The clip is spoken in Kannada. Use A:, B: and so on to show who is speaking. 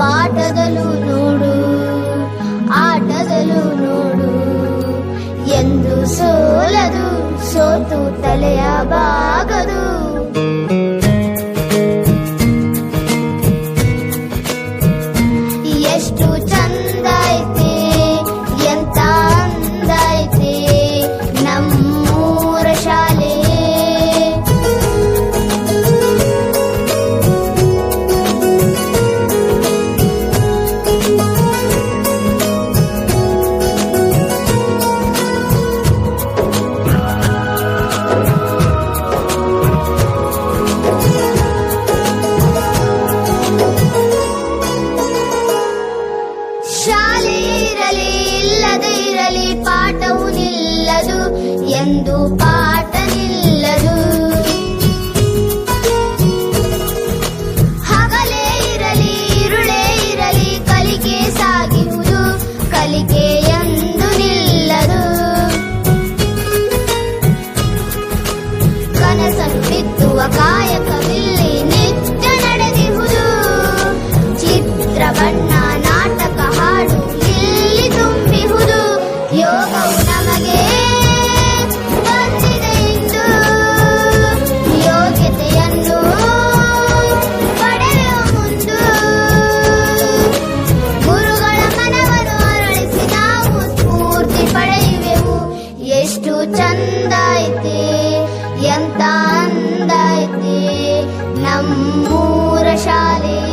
A: ಪಾಠದಲ್ಲೂ ನೋಡು ಆಟದಲು ನೋಡು ಎಂದು ಸೋಲದು ಸೋತು ತಲೆಯ ಬಾ ಇರಲಿ ಇಲ್ಲದೆ ಇರಲಿ ಪಾಠವು ನಿಲ್ಲದು ಎಂದು ಪಾಠ ನಿಲ್ಲದು ಹಗಲೇ ಇರಲಿ ಇರುಳೇ ಇರಲಿ ಕಲಿಕೆ ಸಾಗಿವುದು ಕಲಿಕೆ ಎಂದು ನಿಲ್ಲದು ಕನಸನ್ನು ಬಿತ್ತುವ ಕಾಯಕವಿಲ್ಲಿ ನಿತ್ಯ ನಡೆದಿಹುದು ಚಿತ್ರ ಬಣ್ಣ ನಮಗೆ ಎಂದು ಯೋಗ್ಯತೆಯನ್ನು ಪಡೆಯುವುದು ಗುರುಗಳ ಮನವರು ಅರಳಿಸಿ ನಾವು ಸ್ಫೂರ್ತಿ ಪಡೆಯುವೆವು ಎಷ್ಟು ಚಂದಾಯ್ತಿ ಎಂತ ನಂದಾಯ್ತಿ ನಮ್ಮೂರ ಶಾಲೆ